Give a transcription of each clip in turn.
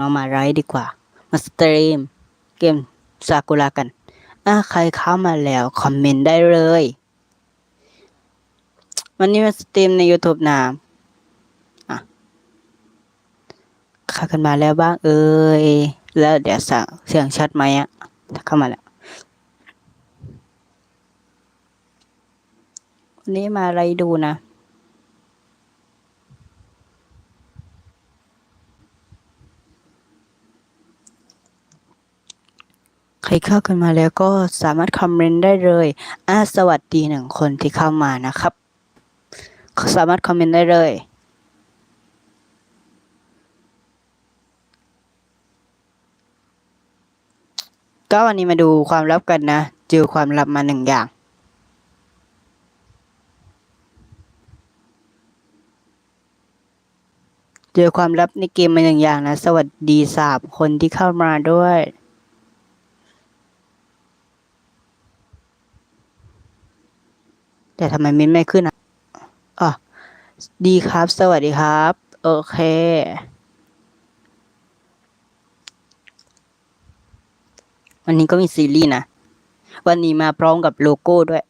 เรามาไลฟ์ดีกว่า มาสตรีม เกมซากุระกันอะใครเข้ามาแล้ว คอมเมนต์ได้เลย วันนี้มาสตรีมใน YouTube นะอะเข้ากันมาแล้วบ้างเอ่ยแล้วเดี๋ยวสั่งเสียงชัดไหมอะถ้าเข้ามาแล้ววันนี้มาอะไรดูนะ ใครเข้ากันมาแล้วก็สามารถคอมเมนต์ได้เลยอ่าสวัสดีหนึ่งคนที่เข้ามานะครับ สามารถคอมเมนต์ได้เลยก็วันนี้มาดูความลับกันนะ เจอความลับมาหนึ่งอย่าง เจอความลับในเกมมาหนึ่งอย่างนะ สวัสดีสามคนที่เข้ามาด้วย แต่ทำไมมินไม่ขึ้นอะอ๋อดีครับ สวัสดีครับ โอเค วันนี้ก็มีซีรีส์นะ วันนี้มาพร้อมกับโลโก้ด้วย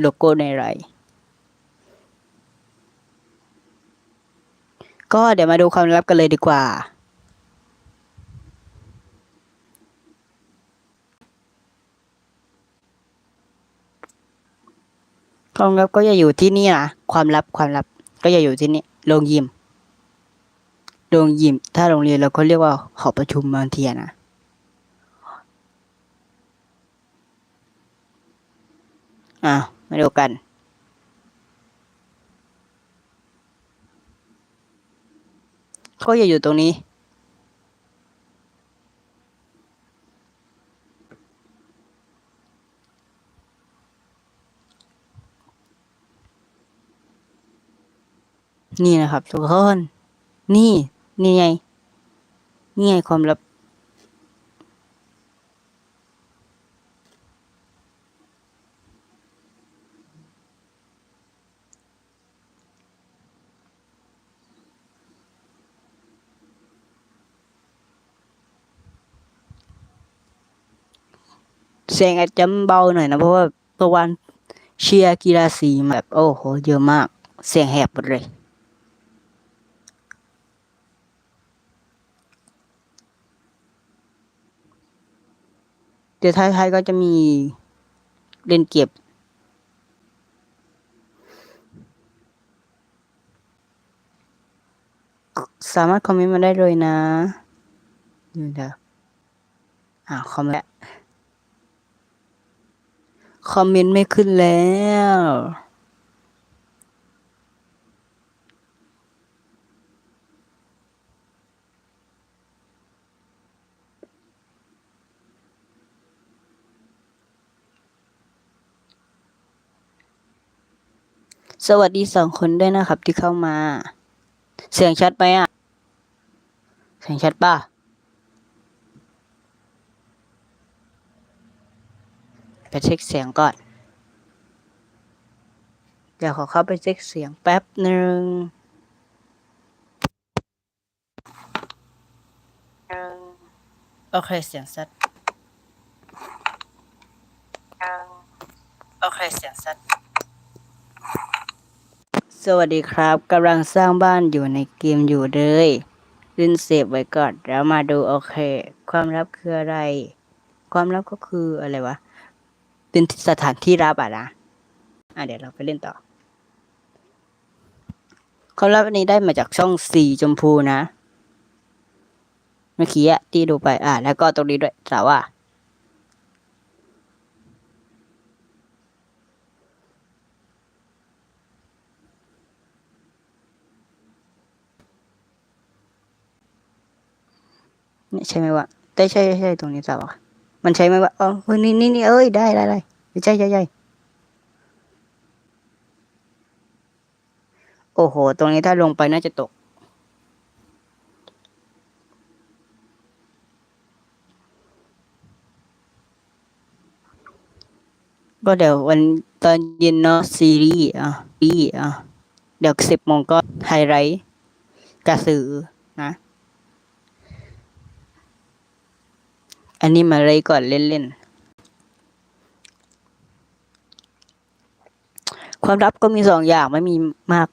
โลโก้ในไร ก็เดี๋ยวมาดูความลับกันเลยดีกว่า ความลับก็จะอยู่ที่นี่นะความลับความลับ ก็จะอยู่ที่นี่โรงยิมโรงยิม ถ้าโรงเรียนเราก็เรียกว่าหอประชุมบางทีนะอะมาดูกันก็จะอยู่ตรงนี้ นี่นะครับทุกคน นี่ นี่ไง นี่ไงความลับ เสียงอาจจะเบาหน่อยนะ เพราะว่าเมื่อวานเชียร์กีฬาสีแบบ โอ้โห เยอะมาก เสียงแหบหมดเลย เดี๋ยวท้ายๆก็จะมีเล่นเก็บ สามารถคอมเมนต์มาได้เลยนะนี่เด้ออ่าคอมเมนต์คอมเมนต์ไม่ขึ้นแล้ว สวัสดีสองคนด้วยนะครับ ที่เข้ามา เสียงชัดไหมอะ เสียงชัดป่ะ ไปเช็คเสียงก่อน เดี๋ยวขอเข้าไปเช็คเสียงแป๊บหนึ่งโอเคเสียงชัดโอเคเสียงชัด สวัสดีครับกำลังสร้างบ้านอยู่ในเกมอยู่เลยเล่นเซฟไว้ก่อนแล้วมาดูโอเค ความลับคืออะไร ความลับก็คืออะไรวะเป็นสถานที่รับอะนะอะเดี๋ยวเราไปเล่นต่อ ความลับอันนี้ได้มาจากช่องสีชมพูนะ เมื่อกี้ที่ดูไปอะแล้วก็ตรงนี้ด้วยแต่ว่า เนี่ยใช่ไหมวะแต่ใช่ใช่ใช่ตรงนี้จ้าวะมันใช่ไหมวะอ๋อเฮ้ยนี่นี่นี่เอ้ยได้ได้ได้ใช่ใช่ใช่โอ้โห ตรงนี้ถ้าลงไปน่าจะตก ก็เดี๋ยววันตอนเย็นเนาะซีรีส์อะซีอะ เดี๋ยวสิบโมงก็ไฮไลท์กระสือนะ อันนี้มาเลยก่อนเล่นๆ ความลับก็มีสองอย่างไม่มีมาก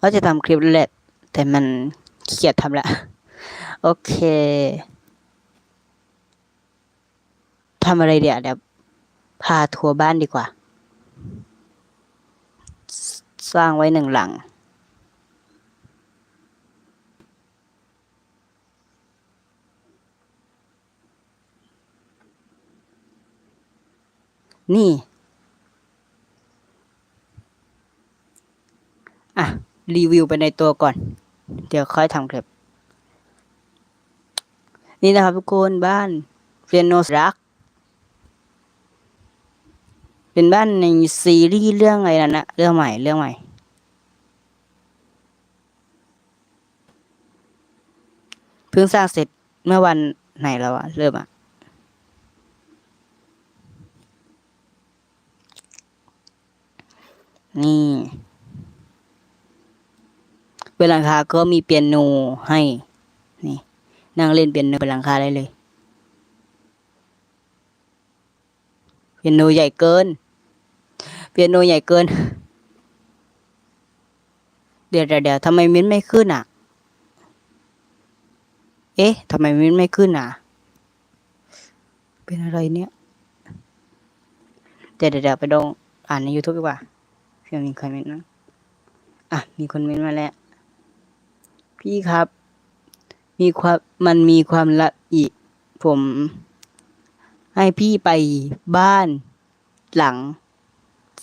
ว่าจะทำคลิปแหละแต่มันเกียจทำละ โอเคทำอะไรเดี๋ยวเดี๋ยวพาทัวร์บ้านดีกว่า สร้างไว้หนึ่งหลัง นี่ อะ รีวิวไปในตัวก่อน เดี๋ยวค่อยทำคลิป นี่นะครับทุกคนบ้านเฟียโนรัก เป็นบ้านในซีรีส์เรื่องอะไรนั่นนะเรื่องใหม่ เรื่องใหม่เพิ่งสร้างเสร็จเมื่อวันไหนแล้วอะเริ่มอะ นี่บนหลังคาก็มีเปียโนให้ นี่ นั่งเล่นเปียโนบนหลังคาได้เลย เปียโนใหญ่เกิน เปียโนใหญ่เกิน เดี๋ยวเดี๋ยวทำไมมิ้นไม่ขึ้นอะ เอ๊ะทำไมมิ้นไม่ขึ้นอะ เป็นอะไรเนี่ย เดี๋ยวเดี๋ยวไปลองอ่านใน YouTube ดีกว่า พื่อมีใครเม้นต์นะอะ มีคนเม้นต์มาแล้ว พี่ครับ มีความมันมีความละอีก ผม ให้พี่ไปบ้านหลัง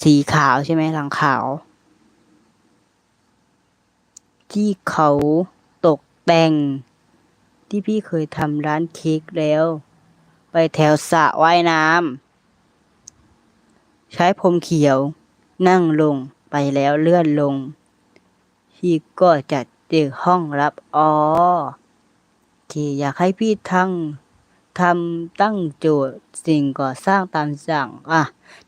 สีขาวใช่ไหมหลังขาว ที่เขาตกแต่ง ที่พี่เคยทำร้านเค้กแล้ว ไปแถวสระว่ายน้ำใช้พรมเขียว นั่งลงไปแล้วเลื่อนลง พี่ก็จัดเด็กห้องรับอ๋อโอเคอยากให้พี่ทั้งทำตั้งโจทย์สิ่งก่อสร้างตามสั่ง อะ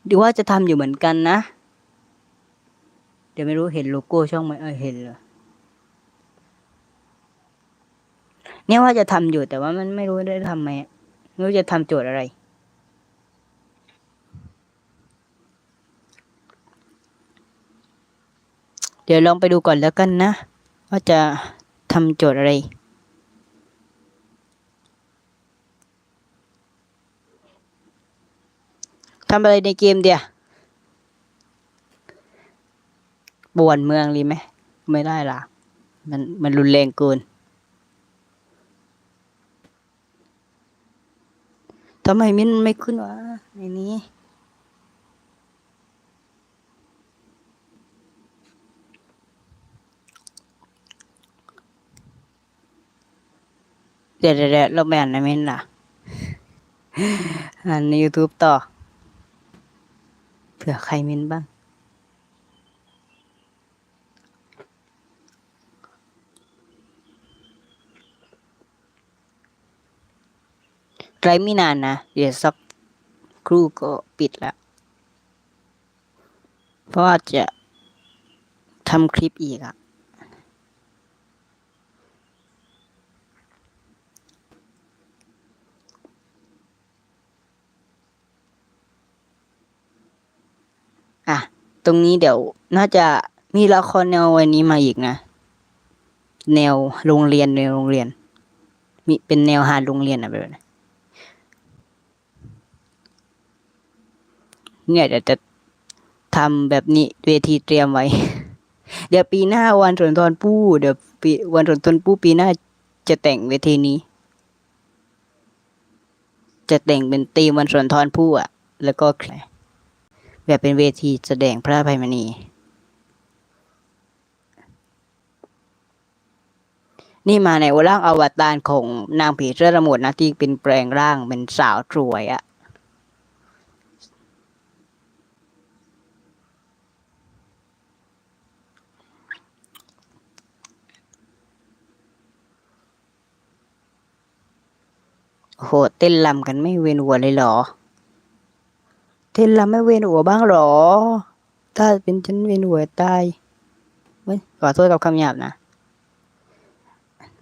ดูว่าจะทำอยู่เหมือนกันนะ เดี๋ยวไม่รู้เห็นโลโก้ช่องไหมเออเห็นเลยเนี่ยว่าจะทำอยู่แต่ว่ามันไม่รู้ได้ทำไหมไม่รู้จะทำโจทย์อะไร ดี๋ยวลองไปดูก่อนแล้วกันนะ ว่าจะทำโจทย์อะไร ทำอะไรในเกมเดียวบวนเมืองรีไหม ไม่ได้ล่ะ มันมันรุนแรงเกินทำไมมิ้นไม่ขึ้นวะในนี้ เดี๋ยวเดี๋ยวเดะเราแบ่งนเม้นล่ะอ่านใน YouTube ต่อ เผื่อใครม้นบ้าง ไรไม่นานนะ เดี๋ยวสักครู่ก็ปิดแล้ว เพราะว่าจะทำคลิปอีกอะ่ะ ต รงนี้เดี๋ยวน่าจะมีละครแนววันนี้มาอีกนะ แนวโรงเรียนในโรงเรียน มีเป็นแนวหาโรงเรียนอะแบบนั้เนี่ยเดี๋ยวจะทำแบบนี้เวทีเตรียมไว้ เดี๋ยวปีหน้าวันสนทรภู่เดี๋ยวปีวันสนทรภู่ปีหน้าจะแต่งเวทีนี้ จะแต่งเป็นธีมวันสุนทรภู่อะแล้วก็แแบบเป็นเวทีแสดงพระภัยมณี นี่มาในร่างอวตารของนางผีเสื้อระมุดนะที่เป็นแปลงร่างเป็นสาวสวยอะโหเต้นรำกันไม่เวียนหัวเลยเหรอ เต้นรำไม่เวียนหัวบ้างหรอ ถ้าเป็นฉันเวียนหัวตายเว้ยขอโทษกับคำหยาบนะ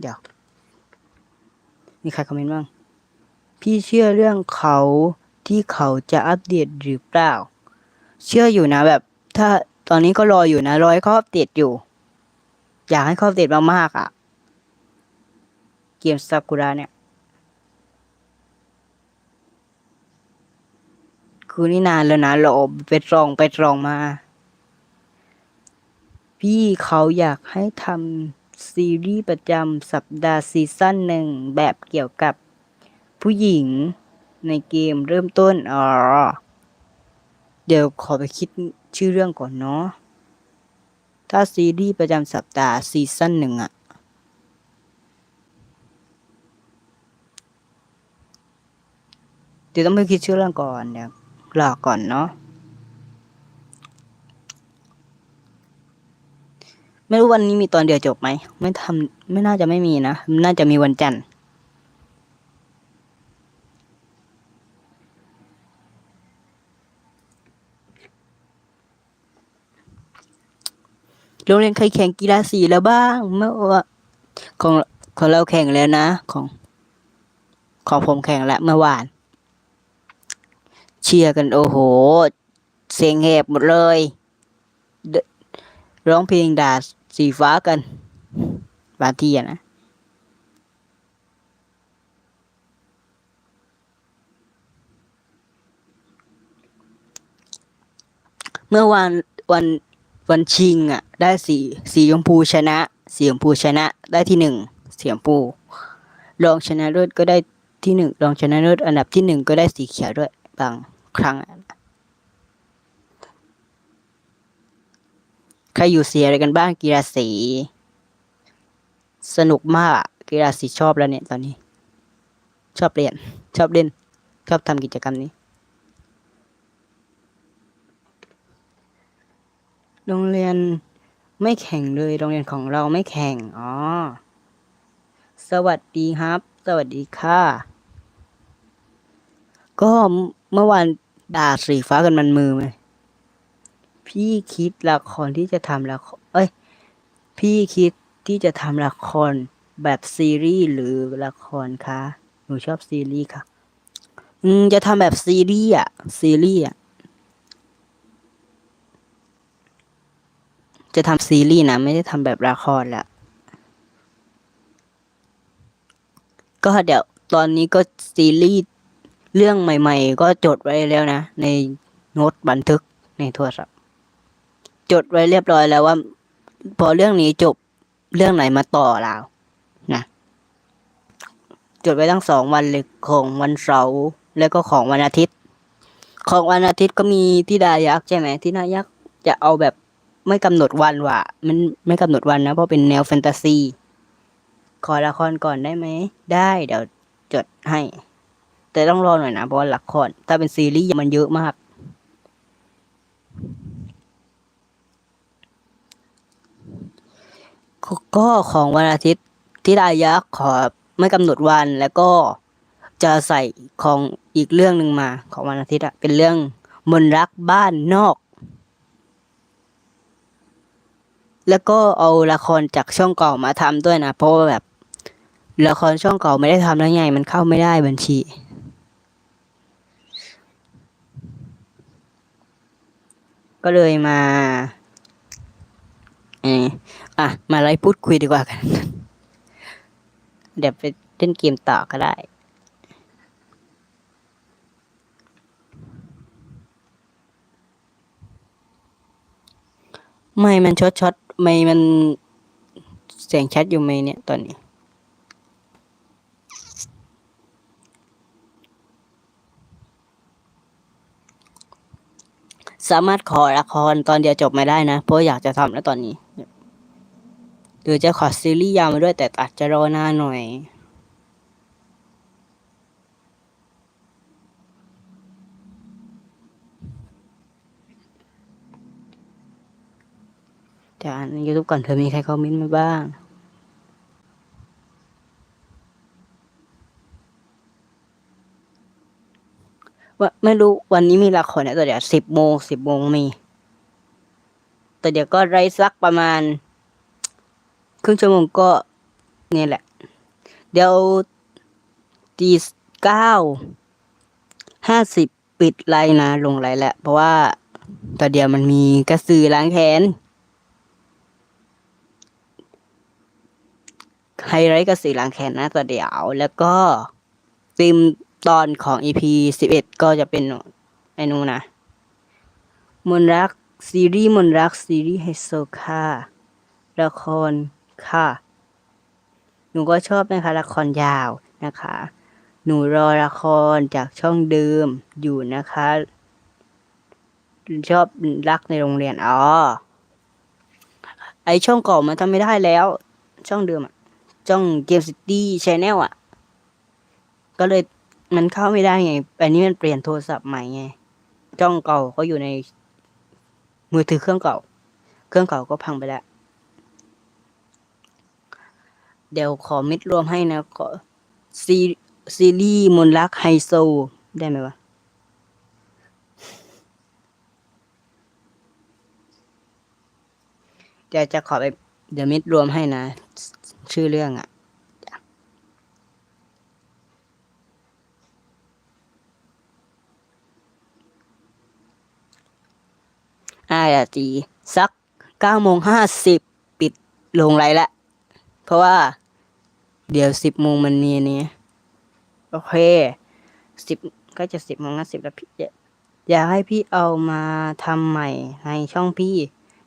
เดี๋ยว มีใครคอมเมนต์บ้าง พี่เชื่อเรื่องเขาที่เขาจะอัปเดตหรือเปล่า เชื่ออยู่นะแบบ ถ้าตอนนี้ก็รออยู่นะ รอให้เขาอัปเดตอยู่ อยากให้เขาอัปเดตมากๆอะ เกมซากุระเนี่ย คือนี่นานแล้วนะรอไปตรองไปตรองมา พี่เขาอยากให้ทำซีรีส์ประจำสัปดาห์ซีซั่นหนึ่งแบบเกี่ยวกับผู้หญิงในเกมเริ่มต้นอ๋อเดี๋ยวขอไปคิดชื่อเรื่องก่อนเนาะ ถ้าซีรีส์ประจำสัปดาห์ซีซั่นหนึ่งอะเดี๋ยวต้องไปคิดชื่อเรื่องก่อนเดี๋ยว รอก่อนเนาะไม่รู้วันนี้มีตอนเดียวจบไหม ไม่ทำไม่น่าจะไม่มีนะ น่าจะมีวันจันทร์โรงเรียนเคยแข่งกีฬาสีแล้วบ้างเมื่อว่าของของเราแข่งแล้วนะ ของ ของผมแข่งแล้วเมื่อวาน เชียร์กัน โอ้โห เสียงแหบหมดเลย ร้องเพลงด่าสีฟ้ากันบางทีอะนะเมื่อวานวันวันชิงอะ ได้สีสีชมพูชนะสีชมพูชนะ ได้ที่หนึ่งสีชมพูรองชนะเลิศก็ได้ที่หนึ่งรองชนะเลิศอันดับที่หนึ่งก็ได้สีเขียวด้วยบาง ครั้ง ใครอยู่สีอะไรกันบ้างกีฬาสี สนุกมากกีฬาสีชอบแล้วเนี่ยตอนนี้ ชอบเรียน ชอบเล่น ชอบทำกิจกรรมนี้ โรงเรียนไม่แข่งเลย โรงเรียนของเราไม่แข่ง อ๋อ สวัสดีครับ สวัสดีค่ะ ก็เมื่อวาน ด่าสีฟ้ากันมันมือไหมพี่คิดละครที่จะทำละครเอ้ย พี่คิดที่จะทำละครแบบซีรีส์หรือละครคะหนูชอบซีรีส์ค่ะ อืมจะทำแบบซีรีส์อะซีรีส์อะจะทำซีรีส์นะ ไม่ได้ทำแบบละครละก็เดี๋ยวตอนนี้ก็ซีรีส์ เรื่องใหม่ ๆ ก็จดไว้แล้วนะ ในโน้ตบันทึกในโทรศัพท์จดไว้เรียบร้อยแล้วว่า พอเรื่องนี้จบเรื่องไหนมาต่อเรานะจดไว้ทั้งสองวันเลยของวันเสาร์แล้วก็ของวันอาทิตย์ ของวันอาทิตย์ก็มีที่ดายักษ์ใช่ไหมที่ดายักษ์จะเอาแบบไม่กำหนดวันว่ะ มันไม่กำหนดวันนะ เพราะเป็นแนวแฟนตาซี ขอละครก่อนได้ไหม ได้เดี๋ยวจดให้ แต่ต้องรอหน่อยนะเพราะละครถ้าเป็นซีรีส์มันเยอะมาก ก็ของวันอาทิตย์ที่ดายักขอไม่กำหนดวันแล้วก็จะใส่ของอีกเรื่องหนึ่งมาของวันอาทิตย์อะเป็นเรื่องมนรักบ้านนอก แล้วก็เอาละครจากช่องเก่ามาทำด้วยนะ เพราะว่าแบบละครช่องเก่าไม่ได้ทำแล้วไงมันเข้าไม่ได้บัญชี ก็เลยมาเอออะ มาไลฟ์พูดคุยดีกว่ากัน เดี๋ยวไปเล่นเกมต่อก็ได้ไม่มันช็อตช็อตไม่มันเสียงชัดอยู่ไหมเนี่ยตอนนี้ สามารถขอละครตอนเดียวจบไม่ได้นะ เพราะอยากจะทำแล้วตอนนี้ หรือจะขอซีรีส์ยาวมาด้วยแต่อาจจะรอหน้าหน่อยจะอ่านยูทูบก่อนเธอมีใครคอมเมนต์มาบ้าง ว่าไม่รู้วันนี้มีละครเนี่ยแต่เดี๋ยวสิบโมงสิบโมงมีแต่เดี๋ยวก็ไรสักประมาณ ครึ่งชั่วโมงก็เนี่ยแหละ เดี๋ยวตีเก้าห้าสิบปิดไลน์นะลงไลน์แล้วเพราะว่าตอเดียวมันมีกระสือล้างแค้นไฮไลท์กระสือล้างแค้นนะตัวเดียวแล้วก็ฟิล์ม ตอนของ EP สิบเอ็ดก็จะเป็นไอ้นูนนะมนรักซีรีส์มนรักซีรีส์ไฮโซค่ะละครค่ะ หนูก็ชอบนะคะละครยาวนะคะ หนูรอละครจากช่องเดิมอยู่นะคะ ชอบรักในโรงเรียนอ๋อไอช่องเก่ามันทำไม่ได้แล้ว ช่องเดิมอะช่องเกมซิตี้ชแนลอะก็เลย มันเข้าไม่ได้ไง อันนี้มันเปลี่ยนโทรศัพท์ใหม่ไงช่องเก่าก็อยู่ใน มือถือเครื่องเก่า เครื่องเก่าก็พังไปแล้ว เดี๋ยวขอมิดรวมให้นะขอซีซีรีส์มนต์รักไฮโซ ได้ไหมวะเดี๋ยวจะขอไปเดี๋ยวมิดรวมให้นะ ชื่อเรื่องอะ อาอาจีสักเก้าโมงห้าสิบปิดลงไลน์ละ เพราะว่า เดี๋ยวสิบโมงมันมีนี้โอเคสิบก็จะสิบโมงห้าสิบแล้วพี่อยากให้พี่เอามาทำใหม่ในช่องพี่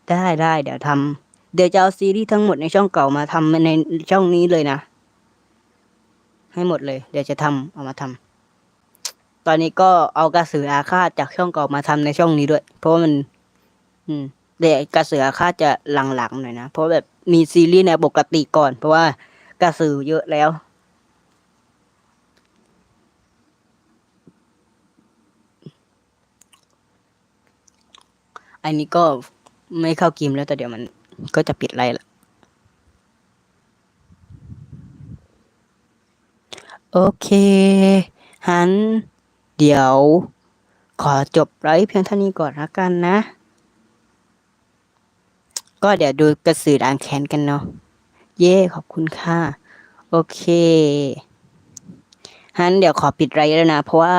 ได้ได้เดี๋ยวทำเดี๋ยวจะเอาซีรีส์ทั้งหมดในช่องเก่ามาทำในช่องนี้เลยนะ ให้หมดเลย เดี๋ยวจะทำเอามาทำตอนนี้ก็เอากระสืออาฆาตจากช่องเก่ามาทำในช่องนี้ด้วย เพราะว่ามัน อืมแต่กระสืออาฆาจะหลังๆหน่อยนะ เพราะแบบมีซีรีส์ในวปกติก่อน เพราะว่ากระสือเยอะแล้ว อันนี้ก็ไม่เข้าเกมแล้วแต่เดี๋ยวมันก็จะปิดไลน์ละโอเคฮันเดี๋ยว ขอจบไลฟ์เพียงเท่านี้ก่อนละกันนะ ก็เดี๋ยวดูกระสือด่างแขนกันเนาะ เย่ขอบคุณค่ะ โอเคฮันเดี๋ยวขอปิดไลฟ์แล้วนะ เพราะว่า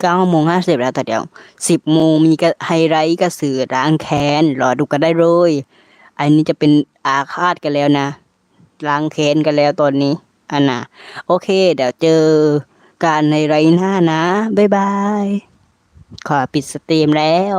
เก้าโมงห้าสิบแล้วแต่เดี๋ยวสิบโมงมีกระไฮไลท์กระสือด่างแขนรอดูกันได้เลย อันนี้จะเป็นอาฆาตกันแล้วนะล้างแค้นกันแล้วตอนนี้อันน่ะ โอเค เดี๋ยวเจอกันในไรหน้านะ บ๊ายบาย ขอปิดสตรีมแล้ว